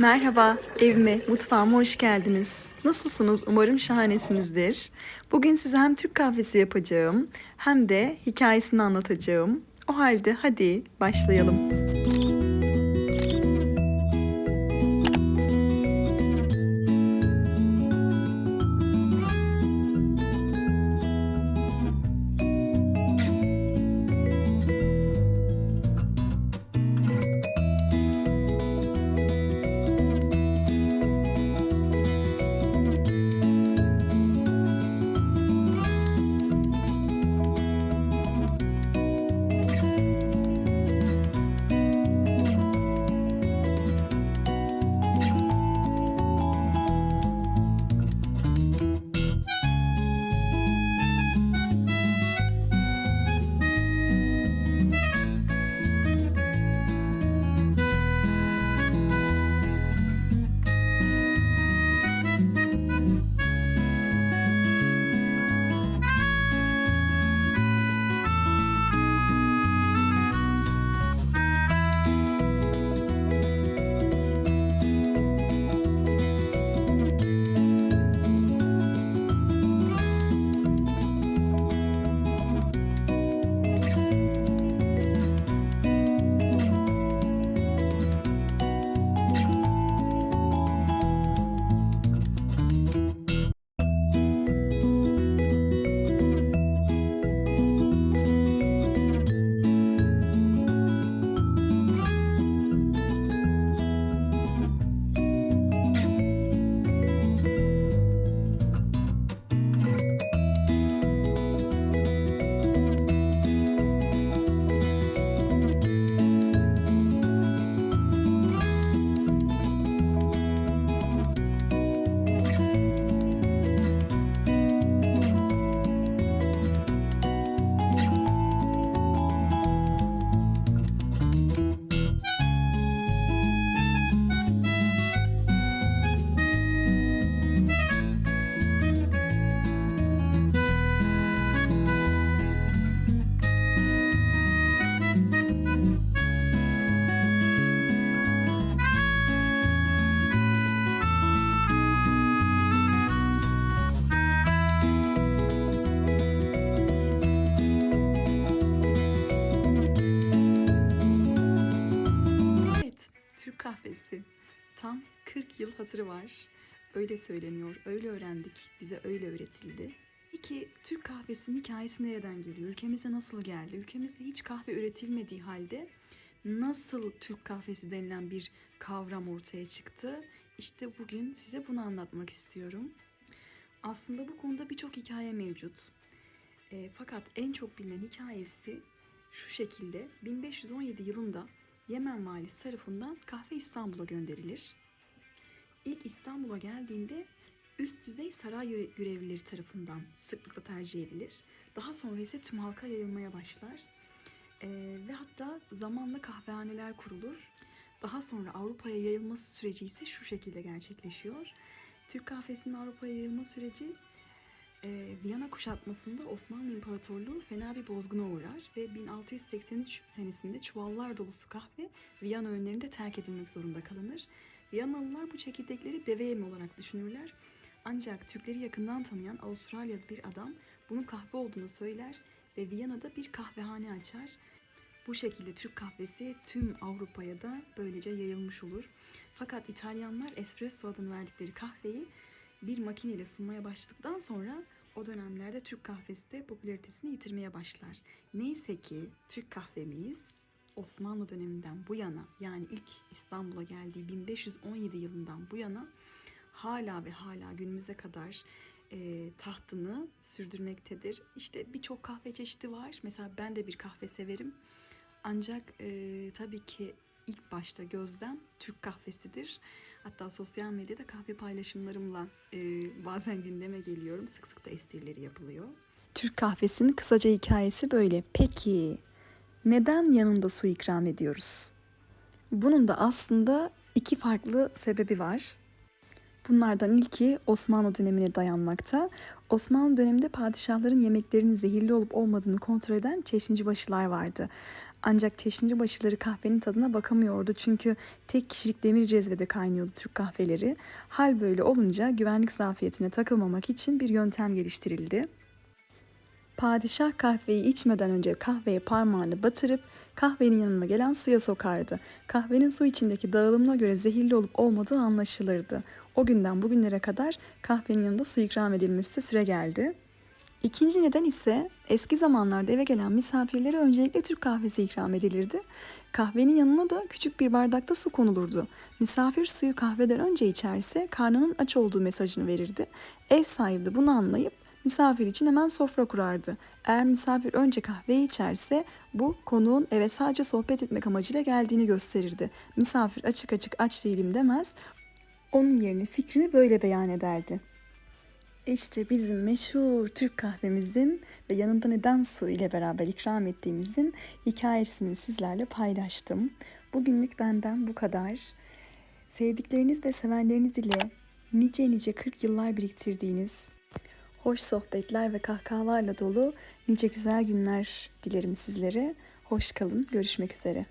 Merhaba, evime, mutfağıma hoş geldiniz. Nasılsınız? Umarım şahanesinizdir. Bugün size hem Türk kahvesi yapacağım hem de hikayesini anlatacağım. O halde hadi başlayalım. Türk kahvesi. Tam 40 yıl hatırı var. Öyle söyleniyor, öyle öğrendik, bize öyle öğretildi. Peki Türk kahvesinin hikayesi nereden geliyor? Ülkemize nasıl geldi? Ülkemizde hiç kahve üretilmediği halde nasıl Türk kahvesi denilen bir kavram ortaya çıktı? İşte bugün size bunu anlatmak istiyorum. Aslında bu konuda birçok hikaye mevcut. E, fakat en çok bilinen hikayesi şu şekilde 1517 yılında Yemen valisi tarafından kahve İstanbul'a gönderilir. İlk İstanbul'a geldiğinde üst düzey saray göre- görevlileri tarafından sıklıkla tercih edilir. Daha sonra ise tüm halka yayılmaya başlar. Ee, ve hatta zamanla kahvehaneler kurulur. Daha sonra Avrupa'ya yayılması süreci ise şu şekilde gerçekleşiyor. Türk kahvesinin Avrupa'ya yayılma süreci e, Viyana kuşatmasında Osmanlı İmparatorluğu fena bir bozguna uğrar ve 1683 senesinde çuvallar dolusu kahve Viyana önlerinde terk edilmek zorunda kalınır. Viyanalılar bu çekirdekleri deve yemi olarak düşünürler. Ancak Türkleri yakından tanıyan Avustralyalı bir adam bunun kahve olduğunu söyler ve Viyana'da bir kahvehane açar. Bu şekilde Türk kahvesi tüm Avrupa'ya da böylece yayılmış olur. Fakat İtalyanlar espresso adını verdikleri kahveyi bir makineyle sunmaya başladıktan sonra o dönemlerde Türk kahvesi de popülaritesini yitirmeye başlar. Neyse ki Türk kahvemiz Osmanlı döneminden bu yana yani ilk İstanbul'a geldiği 1517 yılından bu yana hala ve hala günümüze kadar e, tahtını sürdürmektedir. İşte birçok kahve çeşidi var. Mesela ben de bir kahve severim. Ancak e, tabii ki ilk başta gözden Türk kahvesidir. Hatta sosyal medyada kahve paylaşımlarımla e, bazen gündeme geliyorum. Sık sık da esprileri yapılıyor. Türk kahvesinin kısaca hikayesi böyle. Peki neden yanında su ikram ediyoruz? Bunun da aslında iki farklı sebebi var. Bunlardan ilki Osmanlı dönemine dayanmakta. Osmanlı döneminde padişahların yemeklerinin zehirli olup olmadığını kontrol eden çeşnici vardı. Ancak çeşnici başıları kahvenin tadına bakamıyordu çünkü tek kişilik demir cezvede kaynıyordu Türk kahveleri. Hal böyle olunca güvenlik zafiyetine takılmamak için bir yöntem geliştirildi. Padişah kahveyi içmeden önce kahveye parmağını batırıp kahvenin yanına gelen suya sokardı. Kahvenin su içindeki dağılımına göre zehirli olup olmadığı anlaşılırdı. O günden bugünlere kadar kahvenin yanında su ikram edilmesi de süre geldi. İkinci neden ise eski zamanlarda eve gelen misafirlere öncelikle Türk kahvesi ikram edilirdi. Kahvenin yanına da küçük bir bardakta su konulurdu. Misafir suyu kahveden önce içerse karnının aç olduğu mesajını verirdi. Ev sahibi de bunu anlayıp misafir için hemen sofra kurardı. Eğer misafir önce kahveyi içerse bu konuğun eve sadece sohbet etmek amacıyla geldiğini gösterirdi. Misafir açık açık aç değilim demez. Onun yerine fikrini böyle beyan ederdi. İşte bizim meşhur Türk kahvemizin ve yanında neden su ile beraber ikram ettiğimizin hikayesini sizlerle paylaştım. Bugünlük benden bu kadar. Sevdikleriniz ve sevenleriniz ile nice nice 40 yıllar biriktirdiğiniz hoş sohbetler ve kahkahalarla dolu nice güzel günler dilerim sizlere. Hoş kalın, görüşmek üzere.